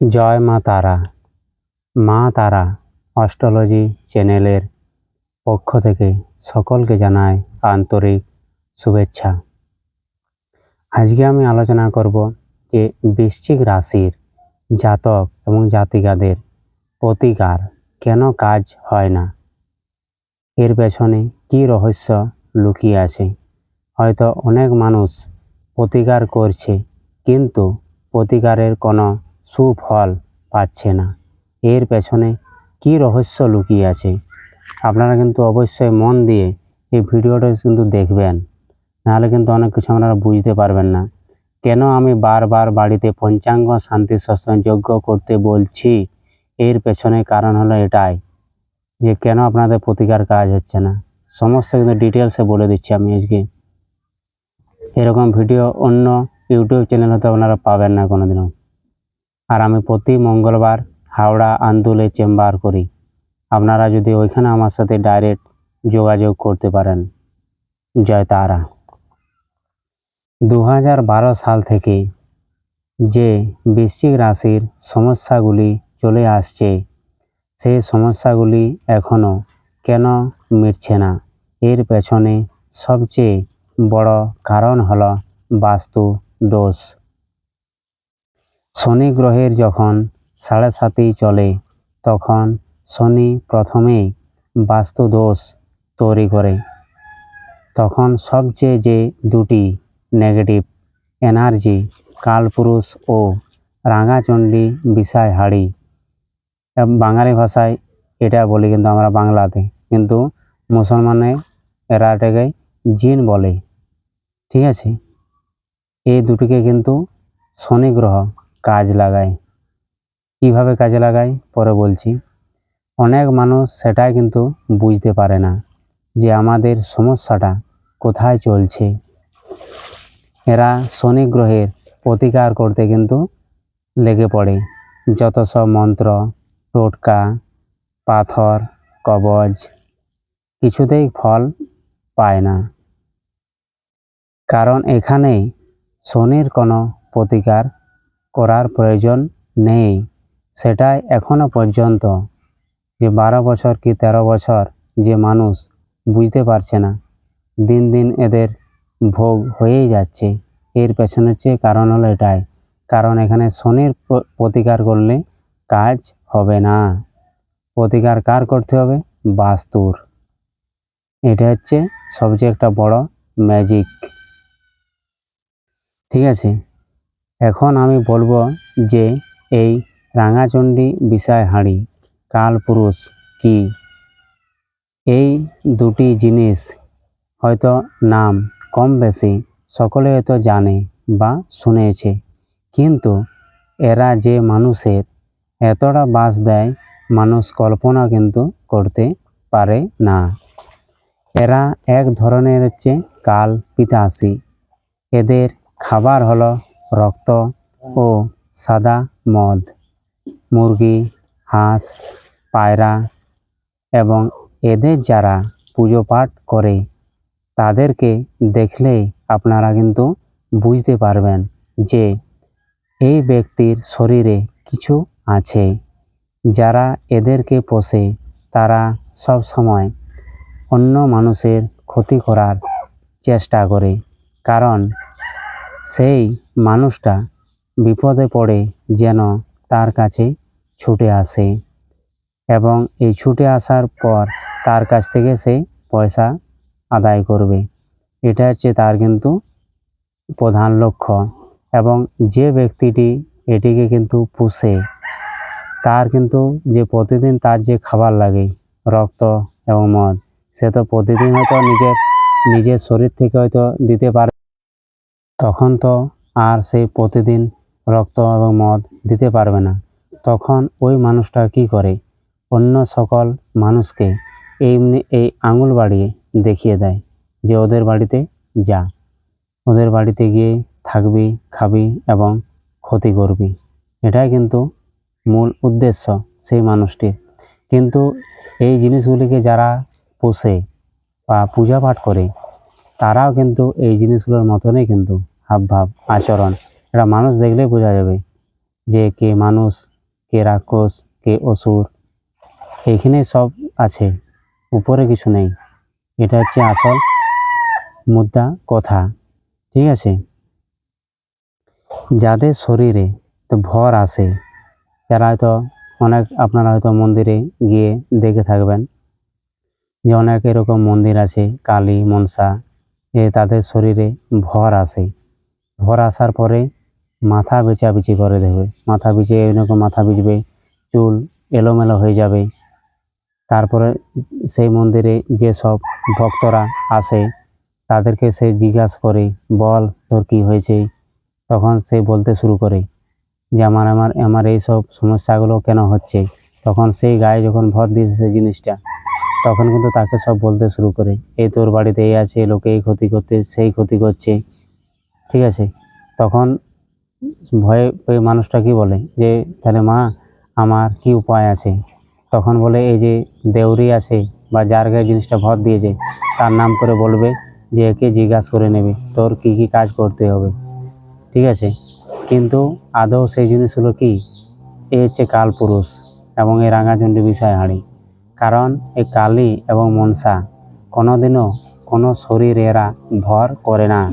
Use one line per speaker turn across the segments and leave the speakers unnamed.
জয় মা তারা। মা তারা অস্ট্রোলজি চ্যানেলের পক্ষ থেকে সকলকে জানাই আন্তরিক শুভেচ্ছা। আজকে আমি আলোচনা করব যে বৃশ্চিক রাশির জাতক এবং জাতিকাদের প্রতিকার কেন কাজ হয় না? এর পেছনে কী রহস্য লুকিয়ে আছে? হয়তো অনেক মানুষ প্রতিকার করছে, কিন্তু প্রতিকারের কোনো সুফল পাচ্ছে না। এর পেছনে কী রহস্য লুকিয়ে আছে? আপনারা কিন্তু অবশ্যই মন দিয়ে এই ভিডিওটা কিন্তু দেখবেন। নাহলে কিন্তু অনেক কিছু আপনারা বুঝতে পারবেন না। কেন আমি বারবার বাড়িতে পঞ্চাঙ্গ শান্তি সৎসঙ্গ যজ্ঞ করতে বলছি? এর পেছনে কারণ হলো এটাই যে কেন আপনাদের প্রতিকার কাজ হচ্ছে না? সমস্ত কিন্তু ডিটেলসে বলে দিচ্ছি আমি আজকে। এরকম ভিডিও অন্য ইউটিউব চ্যানেল হতে আপনারা পাবেন না কোনোদিনও। আর আমি প্রতি মঙ্গলবার হাওড়া আন্দুলে চেম্বার করি। আপনারা যদি ওইখানে আমার সাথে ডাইরেক্ট যোগাযোগ করতে পারেন। জয় তারা। দু সাল থেকে যে বৃশ্চিক রাশির সমস্যাগুলি চলে আসছে, সেই সমস্যাগুলি এখনও কেন মিটছে না? এর পেছনে সবচেয়ে বড় কারণ হলো বাস্তু দোষ। শনি গ্রহের যখন সাড়ে সাতি চলে, তখন শনি প্রথমেই বাস্তু দোষ তৈরি করে। তখন সবচেয়ে যে দুটি নেগেটিভ এনার্জি কালপুরুষ ও রাঙাচণ্ডী বিষয় হাড়ি বাঙালি ভাষায় এটা বলি কিন্তু আমরা বাংলাতে, কিন্তু মুসলমানে এরা এটাকে জিন বলে। ঠিক আছে? এই দুটিকে কিন্তু শনি গ্রহ কাজ লাগায় কীভাবে কাজে লাগায় পরে বলছি। অনেক মানুষ সেটাই কিন্তু বুঝতে পারে না যে আমাদের সমস্যাটা কোথায় চলছে। এরা শনি গ্রহের প্রতিকার করতে কিন্তু লেগে পড়ে। যত সব মন্ত্র, টোটকা, পাথর, কবজ, কিছুতেই ফল পায় না। কারণ এখানে শনির কোনো প্রতিকার করার প্রয়োজন নেই। সেটাই এখনও পর্যন্ত। যে বারো বছর কি তেরো বছর যে মানুষ বুঝতে পারছে না। দিন দিন এদের ভোগ হয়েই যাচ্ছে। এর পেছনে হচ্ছে কারণ হলো এটাই। কারণ এখানে শনির প্রতিকার করলে কাজ হবে না। প্রতিকার কার করতে হবে? বাস্তুর। এটা হচ্ছে সবচেয়ে একটা বড় ম্যাজিক ঠিক আছে? এখন আমি বলব যে এই রাঙাচণ্ডী বিষয় হাঁড়ি কালপুরুষ কি? এই দুটি জিনিস হয়তো নাম কম বেশি সকলে হয়তো জানে বা শুনেছে। কিন্তু এরা যে মানুষের এতটা বাস দেয়, মানুষ কল্পনা কিন্তু করতে পারে না। এরা এক ধরনের হচ্ছে কাল পিতাসী এদের খাবার হলো রক্ত ও সাদা মদ, মুরগি, হাঁস, পায়রা এবং এদের যারা পুজো পাঠ করে, তাদেরকে দেখলে আপনারা কিন্তু বুঝতে পারবেন যে এই ব্যক্তির শরীরে কিছু আছে। যারা এদেরকে পোষে, তারা সব সময় অন্য মানুষের ক্ষতি করার চেষ্টা করে। কারণ সেই মানুষটা বিপদে পড়ে যেন তার কাছে ছুটে আসে এবং এই ছুটে আসার পর তার কাছ থেকে সে পয়সা আদায় করবে। এটা হচ্ছে তার কিন্তু প্রধান লক্ষ্য এবং যে ব্যক্তিটি এটিকে কিন্তু পুষে, তার কিন্তু যে প্রতিদিন তার যে খাবার লাগে, রক্ত এবং মদ, সে তো প্রতিদিন হয়তো নিজের নিজের শরীর থেকে হয়তো দিতে পারে তখন তো আর সেই প্রতিদিন রক্ত এবং মদ দিতে পারবে না। তখন ওই মানুষটা কি করে? অন্য সকল মানুষকে এমনি এই আঙুল বাড়িয়ে দেখিয়ে দেয় যে ওদের বাড়িতে যা। ওদের বাড়িতে গিয়ে থাকবি, খাবি এবং ক্ষতি করবি। এটাই কিন্তু মূল উদ্দেশ্য সেই মানুষটির। কিন্তু এই জিনিসগুলিকে যারা পোষে বা পূজা পাঠ করে তারাও কিন্তু এই জিনিসগুলোর মতনই কিন্তু হাবভাব, আচরণ। এটা মানুষ দেখলেই বোঝা যাবে যে কে মানুষ, কে রাক্ষস, কে অসুর। এইখানে সব আছে, উপরে কিছু নেই। এটা হচ্ছে আসল মুদ্রা কথা, ঠিক আছে? যাদের শরীরে তো ভর আসে যারা হয়তো অনেক আপনারা হয়তো মন্দিরে গিয়ে দেখে থাকবেন যে অনেক এরকম মন্দির আছে, কালী, মনসা এ তাদের শরীরে ভর আসে। ভর আসার পরে মাথা বেচাবেচি করে দেবে। মাথা বিচে এরকম মাথা বিচবে, চুল এলোমেলো হয়ে যাবে। তারপরে সেই মন্দিরে যে সব ভক্তরা আসে, তাদেরকে সে জিজ্ঞাসা করে, বল তোর কী হয়েছে? তখন সে বলতে শুরু করে যে, আমার আমার আমার এই সব সমস্যাগুলো কেন হচ্ছে? তখন সেই গায়ে যখন ভর দিয়েছে সেই জিনিসটা তখন কিন্তু তাকে সব বলতে শুরু করে এই তোর বাড়িতে এই আছে, লোকে এই ক্ষতি করতে, সেই ক্ষতি করছে। ঠিক আছে? তখন ভয়ে পেয়ে মানুষটা কি বলে? যে, তাহলে মা, আমার কি উপায় আছে? তখন বলে, এই যে দেউরি আছে বা যার গায়ে জিনিসটা ভর দিয়েছে, তার নাম করে বলবে যে, একে জিজ্ঞাসা করে নেবে, তোর কি কি কাজ করতে হবে? ঠিক আছে? কিন্তু আদৌ সেই জিনিসগুলো কি? এ হচ্ছে কালপুরুষ এবং এই রাঙাচণ্ডী বিষয় হাঁড়ি কারণ এই কালী এবং মনসা কোনোদিনও কোনো শরীর এরা ভর করে না।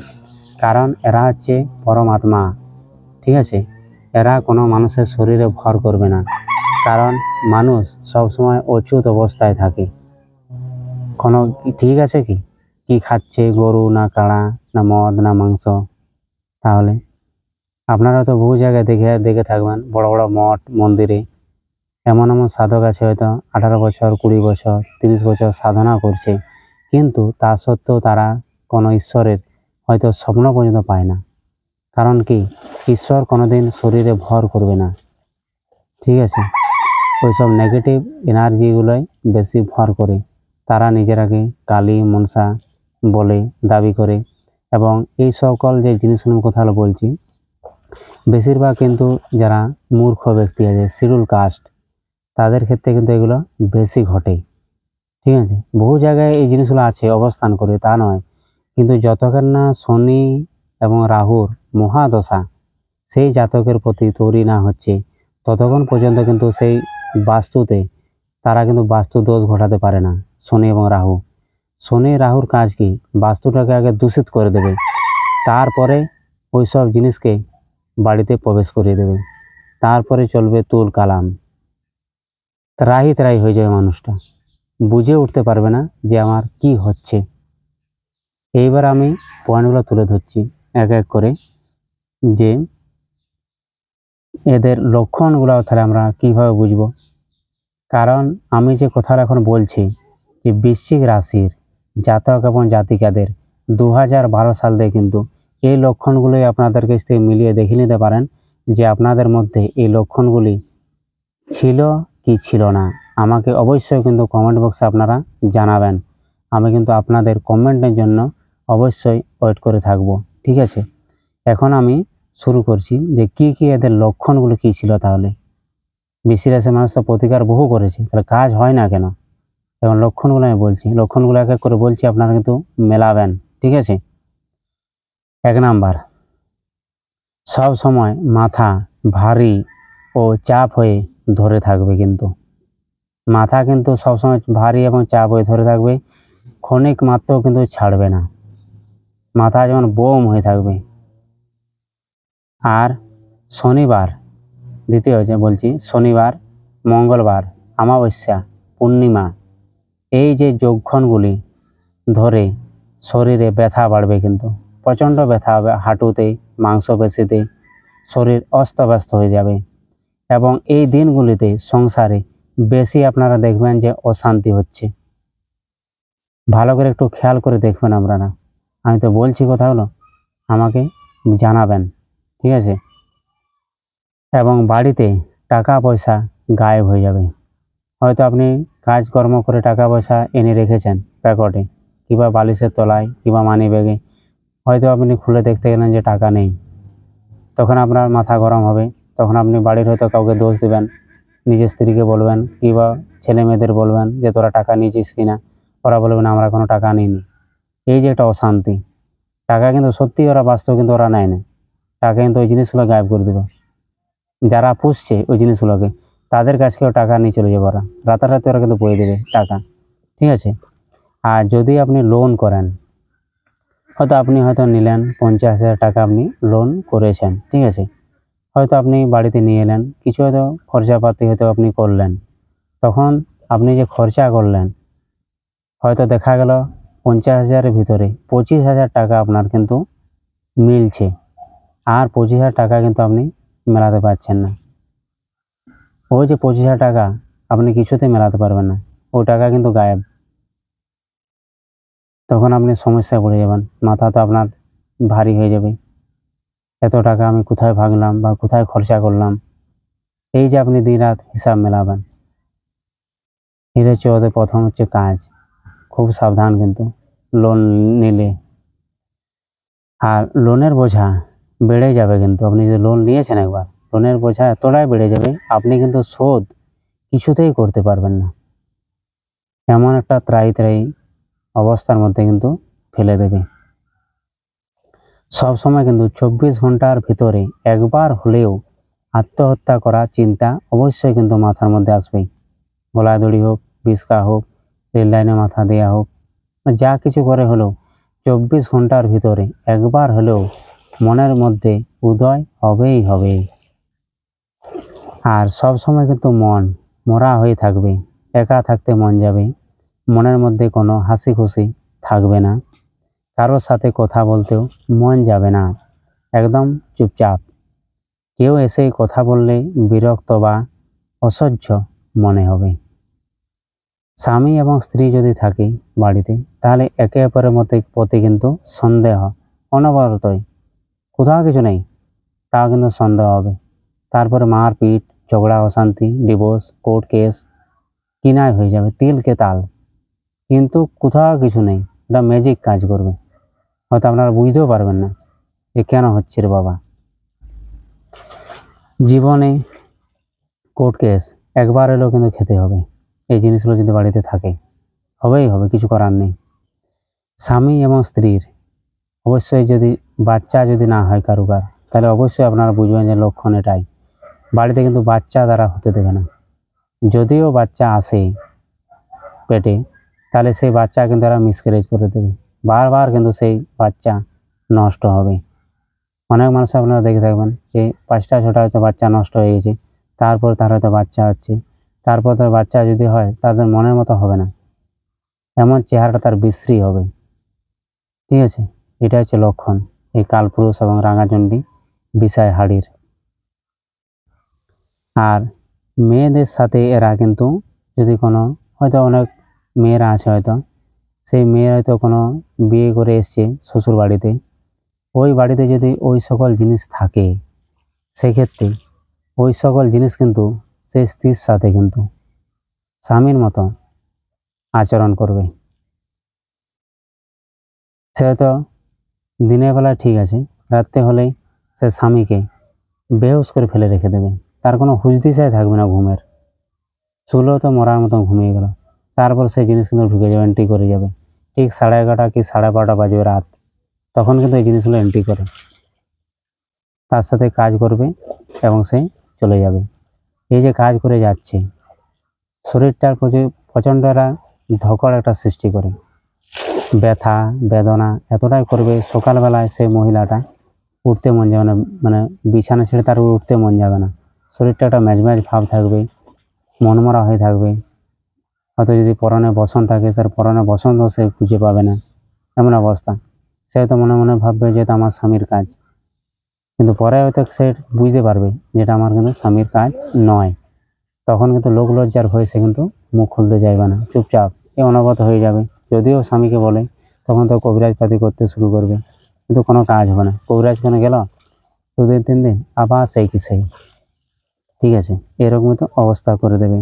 কারণ এরা হচ্ছে পরমাত্মা, ঠিক আছে? এরা কোনো মানুষের শরীরে ভর করবে না। কারণ মানুষ সবসময় অচ্যুত অবস্থায় থাকে। কোনো ঠিক আছে কি? কি খাচ্ছে গরু না কাড়া না মদ না মাংস? তাহলে আপনারা তো বহু জায়গায় দেখে দেখে থাকবেন, বড় বড় মঠ, মন্দিরে। এমন এমন সাধক আছে হয়তো আঠারো বছর, কুড়ি বছর, তিরিশ বছর সাধনা করছে। কিন্তু তা সত্ত্বেও তারা কোনো ঈশ্বরের হয়তো স্বপ্ন পর্যন্ত পায় না। কারণ কি? ঈশ্বর কোনোদিন শরীরে ভর করবে না। ঠিক আছে? ওইসব নেগেটিভ এনার্জিগুলোই বেশি ভর করে। তারা নিজেরাকে কালী, মনসা বলে দাবি করে। এবং এই সকল যে জিনিসগুলোর কথা বলছি, বেশিরভাগ কিন্তু যারা মূর্খ ব্যক্তি আছে, শিডিউল কাস্ট তাদের ক্ষেত্রে কিন্তু এগুলো বেশি ঘটে ঠিক আছে? বহু জায়গায় এই জিনিসগুলো আছে, অবস্থান করে, তা নয়। কিন্তু যতক্ষণ না শনি এবং রাহুর মহাদশা সেই জাতকের প্রতি তৈরি না হচ্ছে, ততক্ষণ পর্যন্ত কিন্তু সেই বাস্তুতে তারা কিন্তু বাস্তু দোষ ঘটাতে পারে না, শনি এবং রাহু। শনি রাহুর কাজ কি? বাস্তুটাকে আগে দূষিত করে দেবে। তারপরে ওই সব জিনিসকে বাড়িতে প্রবেশ করিয়ে দেবে। তারপরে চলবে তুল কালাম। ত্রাহি ত্রাহি হয়ে যাবে মানুষটা। বুঝে উঠতে পারবে না যে আমার কি হচ্ছে। এইবার আমি পয়েন্টগুলো তুলে ধরছি এক এক করে যে এদের লক্ষণগুলো তাহলে আমরা কীভাবে বুঝব? কারণ আমি যে কথাটা এখন বলছি যে বৃশ্চিক রাশির জাতক এবং জাতিকাদের দু হাজার বারো সাল থেকে কিন্তু এই লক্ষণগুলোই আপনাদের কাছ থেকে মিলিয়ে দেখে নিতে পারেন যে আপনাদের মধ্যে এই লক্ষণগুলি ছিল কি ছিল না? আমাকে অবশ্যই কিন্তু কমেন্ট বক্সে আপনারা জানাবেন। আমি কিন্তু আপনাদের কমেন্টের জন্য অবশ্যই ওয়েট করে থাকব, ঠিক আছে? এখন আমি শুরু করছি যে কি কি এদের লক্ষণগুলো কি ছিল তাহলে? বেশি রাশি মানুষ তো প্রতিকার বহু করেছে, তাহলে কাজ হয় না কেন? এবং লক্ষণগুলো আমি বলছি, লক্ষণগুলো এক এক করে বলছি, আপনারা কিন্তু মেলাবেন, ঠিক আছে? এক নাম্বার, সব সময় মাথা ভারী ও চাপ হয়ে ধরে থাকবে কিন্তু। মাথা কিন্তু সবসময় ভারী এবং চাপ হয়ে ধরে থাকবে। ক্ষণিক মাত্র কিন্তু ছাড়বে না। মাথা যেমন বোম হয়ে থাকবে। আর শনিবার, দ্বিতীয় যে বলছি, শনিবার, মঙ্গলবার, অমাবস্যা, পূর্ণিমা, এই যে যোগক্ষণগুলি ধরে শরীরে ব্যথা বাড়বে কিন্তু। প্রচণ্ড ব্যথা হবে হাঁটুতে, মাংসপেশিতে, শরীর অস্তব্যস্ত হয়ে যাবে। এবং এই দিনগুলিতে সংসারে বেশি আপনারা দেখবেন যে অশান্তি হচ্ছে। ভালো করে একটু খেয়াল করে দেখবেন আপনারা। আমি তো বলছি কথা হলো, আমাকে জানাবেন, ঠিক আছে? এবং বাড়িতে টাকা পয়সা গায়েব হয়ে যাবে। হয়তো আপনি কাজকর্ম করে টাকা পয়সা এনে রেখেছেন প্যাকেটে, কিংবা বালিশের তলায়, কিংবা মানি ব্যাগে হয়তো আপনি খুলে দেখতে গেলেন যে টাকা নেই। তখন আপনার মাথা গরম হবে। তখন আপনি বাড়ির হয়তো কাউকে দোষ দেবেন, নিজের স্ত্রীকে বলবেন কিংবা ছেলে মেয়েদের বলবেন যে তোরা টাকা নিয়েছিস কিনা। ওরা বলবেন আমরা কোনো টাকা নিইনি। এই যে একটা অশান্তি। টাকা কিন্তু সত্যি ওরা বাস্তব কিন্তু ওরা নেয় না টাকা কিন্তু ওই জিনিসগুলো গায়েব করে দেবে। যারা পুষছে ওই জিনিসগুলোকে, তাদের কাছকেও টাকা নিয়ে চলে যাবে ওরা। রাতারাতি ওরা কিন্তু বয়ে দেবে টাকা। ঠিক আছে? আর যদি আপনি লোন করেন, হয়তো আপনি হয়তো নিলেন, পঞ্চাশ হাজার টাকা আপনি লোন করেছেন। ঠিক আছে? হয়তো আপনি বাড়িতে নিয়ে এলেন, কিছু হয়তো খরচাপাতি হয়তো আপনি করলেন। তখন আপনি যে খরচা করলেন, হয়তো দেখা গেল পঞ্চাশ হাজারের ভিতরে পঁচিশ হাজার টাকা আপনার কিন্তু মিলছে। আর পঁচিশ হাজার টাকা কিন্তু আপনি মেলাতে পারছেন না। ওই যে পঁচিশ হাজার টাকা আপনি কিছুতেই মেলাতে পারবেন না ওই টাকা কিন্তু গায়েব। তখন আপনি সমস্যায় পড়ে যাবেন মাথা তো আপনার ভারী হয়ে যাবে। এত টাকা আমি কোথায় ভাগলাম বা কোথায় খরচা করলাম? এই যে আপনি দিন রাত হিসাব মেলাবেন। এটা হচ্ছে ওদের প্রথম হচ্ছে কাজ। খুব সাবধান কিন্তু লোন নিলে। আর লোনের বোঝা বেড়ে যাবে কিন্তু, আপনি যে লোন নিয়েছেন একবার লোনের বোঝা এতটাই বেড়ে যাবে, আপনি কিন্তু শোধ কিছুতেই করতে পারবেন না। এমন একটা ত্রাই ত্রাই অবস্থার মধ্যে কিন্তু ফেলে দেবে। সব সময় কিন্তু চব্বিশ ঘণ্টার ভিতরে একবার হলেও আত্মহত্যা করার চিন্তা অবশ্যই কিন্তু মাথার মধ্যে আসবে। আসবেই গলাদড়ি হোক বিষকা হোক রেল লাইনে মাথা দেওয়া হোক, যা কিছু করে হলেও চব্বিশ ঘণ্টার ভিতরে একবার হলেও মনের মধ্যে উদয় হবেই হবে। আর সব সময় কিন্তু মন মরা হয়ে থাকবে, একা থাকতে মন যাবে, মনের মধ্যে কোনো হাসি খুশি থাকবে না। কারোর সাথে কথা বলতেও মন যাবে না। একদম চুপচাপ। কেউ এসে কথা বললে বিরক্ত বা অসহ্য মনে হবে। স্বামী এবং স্ত্রী যদি থাকে বাড়িতে, তাহলে একে অপরের মধ্যে প্রতি কিন্তু সন্দেহ অনবরতই। কোথাও কিছু নেই তাও কিন্তু সন্দেহ হবে। তারপরে মারপিট, ঝগড়া, অশান্তি, ডিভোর্স, কোর্ট কেস, কিনাই হয়ে যাবে, তিলকে তাল। কিন্তু কোথাও কিছু নেই, এটা ম্যাজিক কাজ করবে। হয়তো আপনারা বুঝতেও পারবেন না যে কেন হচ্ছে রে বাবা। জীবনে কোর্ট কেস একবার এলেও কিন্তু খেতে হবে। এই জিনিসগুলো যদি বাড়িতে থাকে। হবেই হবে, কিছু করার নেই। স্বামী এবং স্ত্রীর অবশ্যই যদি বাচ্চা যদি না হয় কারুকার, তাহলে অবশ্যই আপনারা বুঝবেন যে লক্ষণ এটাই। বাড়িতে কিন্তু বাচ্চা দ্বারা হতে দেবে না। যদিও বাচ্চা আসে পেটে, তাহলে সেই বাচ্চা কিন্তু এরা মিসক্যারেজ করে দেবে। বারবার কিন্তু সেই বাচ্চা নষ্ট হবে। অনেক মানুষ আপনারা দেখে থাকবেন যে পাঁচটা, ছটা হয়তো বাচ্চা নষ্ট হয়ে গেছে, তারপর তার হয়তো বাচ্চা হচ্ছে, তারপর তার বাচ্চা যদি হয়, তাদের মনের মতো হবে না। এমন চেহারাটা তার বিশ্রী হবে। ঠিক আছে? এটা হচ্ছে লক্ষণ। এই কালপুরুষ এবং রাঙাচণ্ডী বিষয় হাড়ির। আর মেয়েদের সাথে এরা কিন্তু যদি কোনো, হয়তো অনেক মেয়েরা আছে হয়তো সেই মেয়ে হয়তো কোনো বিয়ে করে এসছে শ্বশুর বাড়িতে। ওই বাড়িতে যদি ওই সকল জিনিস থাকে, সেক্ষেত্রে ওই সকল জিনিস কিন্তু সেই স্ত্রীর সাথে কিন্তু স্বামীর মতো আচরণ করবে। সে হয়তো দিনের বেলা ঠিক আছে, রাত্রে হলেই সে স্বামীকে বেহুশ করে ফেলে রেখে দেবে। তার কোনো হুঁশ দিশাই থাকবে না ঘুমের। শুলেও তো মরার মতো ঘুমিয়ে গেল। তারপর সেই জিনিস কিন্তু ঢুকে যাবে এন্ট্রি করে যাবে। ঠিক সাড়ে এগারোটা কি সাড়ে বারোটা বাজবে রাত। তখন কিন্তু এই জিনিসগুলো এন্ট্রি করে। তার সাথে কাজ করবে এবং সে চলে যাবে। এই যে কাজ করে যাচ্ছে শরীরটার প্রচণ্ড একটা ধকড় একটা সৃষ্টি করে। ব্যথা, বেদনা এতটাই করবে, সকালবেলায় সেই মহিলাটা উঠতে মন যাবে না মানে বিছানা ছেড়ে তার উঠতে মন যাবে না। শরীরটা একটা ম্যাজম্যাজ ভাব থাকবে, মনমরা হয়ে থাকবে। হয়তো যদি পরনে বসন থাকে, তার পরনে বসন্ত সে খুঁজে পাবে না। এমন অবস্থা। সে হয়তো মনে মনে ভাববে যে এটা আমার স্বামীর কাজ। কিন্তু পরে হয়তো সে বুঝতে পারবে যেটা আমার কিন্তু স্বামীর কাজ নয়। তখন কিন্তু লোক লজ্জার ভয়ে সে কিন্তু মুখ খুলতে চাইবে না। চুপচাপ এ অনবত হয়ে যাবে। যদিও স্বামীকে বলে, তখন তো কবিরাজ পাতি করতে শুরু করবে। কিন্তু কোনো কাজ হবে না। কবিরাজ কোনো গেল? দুদিন, তিন দিন, আবার সেই কি সেই ঠিক আছে, এরকমই তো অবস্থা করে দেবে।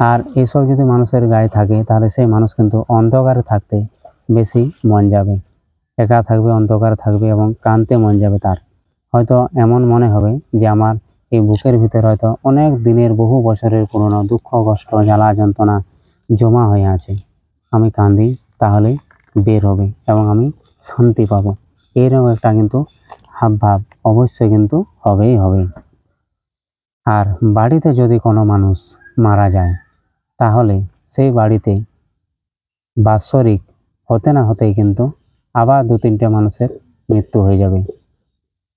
আর এসব যদি মানুষের গায়ে থাকে, তাহলে সেই মানুষ কিন্তু অন্ধকারে থাকতে বেশি মন যাবে। একা থাকবে, অন্ধকার থাকবে এবং কানতে মন যাবে তার। হয়তো এমন মনে হবে যে আমার এই বুকের ভিতরে হয়তো অনেক দিনের, বহু বছরের পুরনো দুঃখ, কষ্ট, জ্বালা, যন্ত্রণা জমা হয়ে আছে। আমি কান্দি, তাহলে বের হবে এবং আমি শান্তি পাবো। এরকম একটা কিন্তু হাবভাব অবশ্যই কিন্তু হবেই হবে। আর বাড়িতে যদি কোনো মানুষ মারা যায়। তাহলে সেই বাড়িতে বাৎসরিক হতে না হতেই কিন্তু আবার দু তিনটে মানুষের মৃত্যু হয়ে যাবে।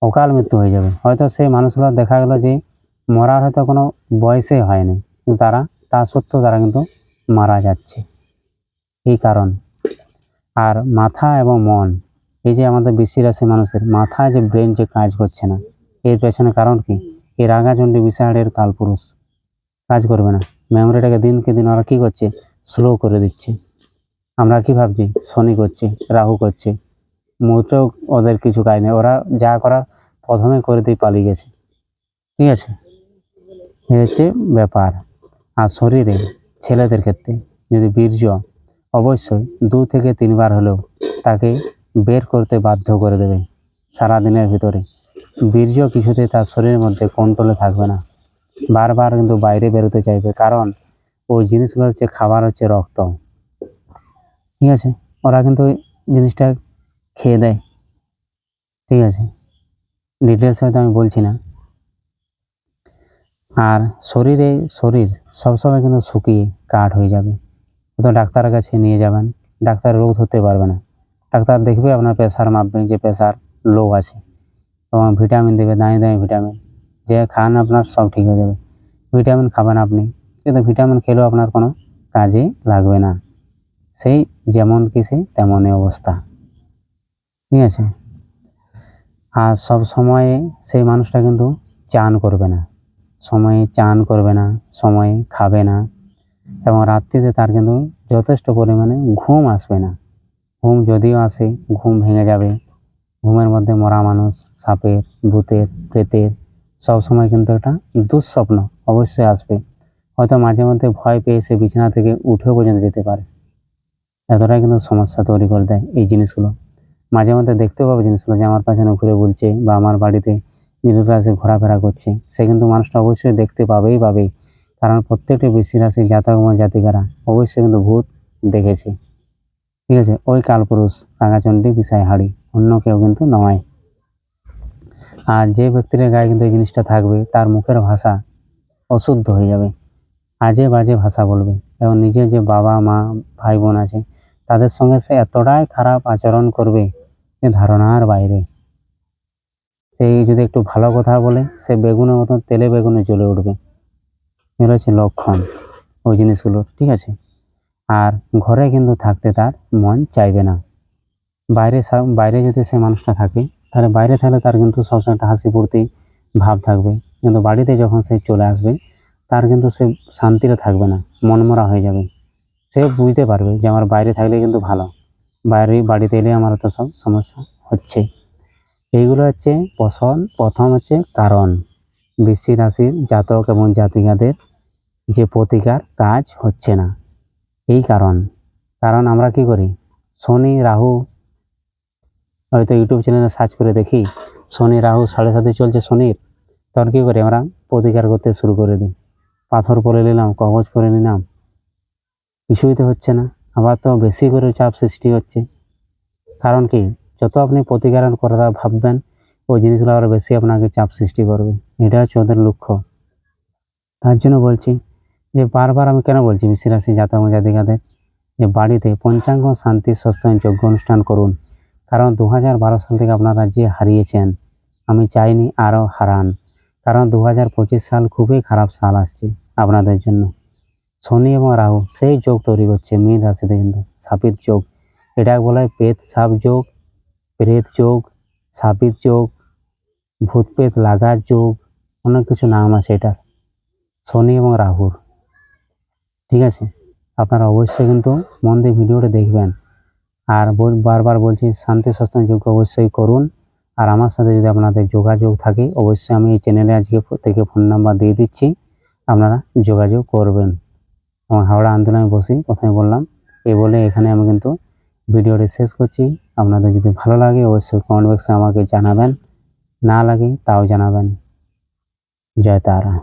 অকাল মৃত্যু হয়ে যাবে। হয়তো সেই মানুষগুলো দেখা গেল যে মরার হয়তো কোনো বয়সে হয়নি, কিন্তু তারা, তা সত্ত্বেও তারা কিন্তু মারা যাচ্ছে। এই কারণ। আর মাথা এবং মন, এই যে আমাদের বৃষ্টি রাশি মানুষের, মাথায় যে ব্রেন যে কাজ করছে না, এর পেছনে কারণ কি? এই রাগাচণ্ডী বিশালের কালপুরুষ। কাজ করবে না। মেমোরিটাকে দিনকে দিন ওরা কী করছে? স্লো করে দিচ্ছে। আমরা কি ভাবছি? শনি করছে রাহু করছে। মোটেও ওদের কিছু কাজ নেই। ওরা যা করার প্রথমে করে দিয়ে পালিয়ে গেছে। ঠিক আছে? এই হচ্ছে ব্যাপার। আর শরীরে ছেলেদের ক্ষেত্রে যদি বীর্য, অবশ্যই দু থেকে তিনবার হলেও তাকে বের করতে বাধ্য করে দেবে সারাদিনের ভিতরে। বীর্য কিছুতে তার শরীরের মধ্যে কন্ট্রোলে থাকবে না। বারবার কিন্তু বাইরে বেরোতে চাইবে। কারণ ওই জিনিসগুলো হচ্ছে খাবার হচ্ছে রক্ত। ঠিক আছে? ওরা কিন্তু জিনিসটা খেয়ে দেয়। ঠিক আছে? ডিটেলস হয়তো আমি বলছি না। আর শরীরে, শরীর সবসময় কিন্তু শুকিয়ে কাঠ হয়ে যাবে। তো ডাক্তারের কাছে নিয়ে যাবেন। ডাক্তার রোগ ধরতে পারবে না। ডাক্তার দেখবে আপনার প্রেশার মাপবে, যে প্রেশার লো আছে। এবং ভিটামিন দেবে দাঁড়িয়ে দাঁড়িয়ে ভিটামিন যে খান আপনার সব ঠিক হয়ে যাবে। ভিটামিন খাবেন আপনি। কিন্তু ভিটামিন খেলেও আপনার কোনো কাজে লাগবে না। সেই যেমন কি সেই তেমনই অবস্থা। ঠিক আছে? আর সব সময়ে সেই মানুষটা কিন্তু চান করবে না। সময়ে চান করবে না, সময়ে খাবে না। এবং রাত্রিতে তার কিন্তু যথেষ্ট পরিমাণে ঘুম আসবে না। ঘুম যদিও আসে, ঘুম ভেঙে যাবে। ঘুমের মধ্যে মরা মানুষ, সাপের, ভূতের, প্রেতের সব সময় কিন্তু একটা দুঃস্বপ্ন অবশ্যই আসবে। হয়তো মাঝে মধ্যে ভয় পেয়ে সে বিছানা থেকে উঠেও পর্যন্ত যেতে পারে। এতটাই কিন্তু সমস্যা তৈরি করে দেয় এই জিনিসগুলো। মাঝে মধ্যে দেখতেও পাবে জিনিসগুলো যে আমার পেছনে ঘুরে বলছে বা আমার বাড়িতে বিদ্যুৎ রাশি ঘোরাফেরা করছে। সে কিন্তু মানুষটা অবশ্যই দেখতে পাবেই পাবেই। কারণ প্রত্যেকটি বৃষ্টি রাশি জাতক জাতিকারা অবশ্যই কিন্তু ভূত দেখেছে। ঠিক আছে? ওই কালপুরুষ রাঙাচণ্ডী বিষয় হাড়ি অন্য কেউ কিন্তু নয়। আর যে ব্যক্তির গায়ে কিন্তু এই জিনিসটা থাকবে, তার মুখের ভাষা অশুদ্ধ হয়ে যাবে। আজে বাজে ভাষা বলবে এবং নিজের যে বাবা, মা ভাই বোন আছে, তাদের সঙ্গে সে এতটাই খারাপ আচরণ করবে যে ধারণার বাইরে। সে যদি একটু ভালো কথা বলে, সে বেগুনের মতন তেলে বেগুনে জ্বলে উঠবে। এগুলো হচ্ছে লক্ষণ ওই জিনিসগুলো, ঠিক আছে? আর ঘরে কিন্তু থাকতে তার মন চাইবে না। বাইরে বাইরে যদি সে মানুষটা থাকে তাহলে বাইরে থাকলে তার কিন্তু সবসময় একটা হাসি ফুর্তি ভাব থাকবে। কিন্তু বাড়িতে যখন সে চলে আসবে, তার কিন্তু সে শান্তিতে থাকবে না, মনমরা হয়ে যাবে। সে বুঝতে পারবে যে আমার বাইরে থাকলে কিন্তু ভালো। বাইরে বাড়িতে এলে আমার তো সব সমস্যা হচ্ছে। এইগুলো হচ্ছে পছন্দ। প্রথম হচ্ছে কারণ। বৃষ্টি রাশির জাতক এবং জাতিকাদের যে প্রতিকার, কাজ হচ্ছে না। এই কারণ। কারণ আমরা কি করি? শনি, রাহু হয়তো ইউটিউব চ্যানেলে সার্চ করে দেখি। শনি, রাহু সাড়ে সাথে চলছে শনির। তখন কী করি আমরা? প্রতিকার করতে শুরু করে দিই। পাথর পরে নিলাম কবচ পরে নিলাম। কিছুই তো হচ্ছে না। আবার তো বেশি করে চাপ সৃষ্টি হচ্ছে। কারণ কি? যত আপনি প্রতিকার করার ভাববেন, ওই জিনিসগুলো আরও বেশি আপনাকে চাপ সৃষ্টি করবে। এটা হচ্ছে ওদের লক্ষ্য। তার জন্য বলছি যে বারবার আমি কেন বলছি? রাশি জাতক জাতিকাদের। যে বাড়িতে পঞ্চাঙ্গ শান্তি সস্তায়ন যোগ্য অনুষ্ঠান করুন। কারণ দু হাজার বারো সাল থেকে আপনারা যে হারিয়েছেন। আমি চাইনি আরও হারান। কারণ দু হাজার পঁচিশ সাল খুবই খারাপ সাল আসছে আপনাদের জন্য। শনি এবং রাহু সেই যোগ তৈরি করছে মীন রাশিতে কিন্তু, সাপিত যোগ। এটা বলা হয় পেত সাপ যোগ, প্রেত যোগ, সাপিত যোগ, ভূত পেত লাগার যোগ, অনেক কিছু নাম আছে এটার। শনি এবং রাহুর ঠিক আছে? আপনারা অবশ্যই কিন্তু মন দিয়ে ভিডিওটা দেখবেন। আর বারবার বলছি, শান্তি সস্তান যোগ্য অবশ্যই করুন। আর আমার সাথে যদি আপনাদের যোগাযোগ থাকে, অবশ্যই আমি এই চ্যানেলে আজকে থেকে ফোন নাম্বার দিয়ে দিচ্ছি। আপনারা যোগাযোগ করবেন। এবং হাওড়া আন্দোলনে বসি প্রথমে বললাম। এই বলে এখানে আমি কিন্তু ভিডিওটি শেষ করছি। আপনাদের যদি ভালো লাগে, অবশ্যই কমেন্ট বক্সে আমাকে জানাবেন। না লাগে তাও জানাবেন। জয় তারা।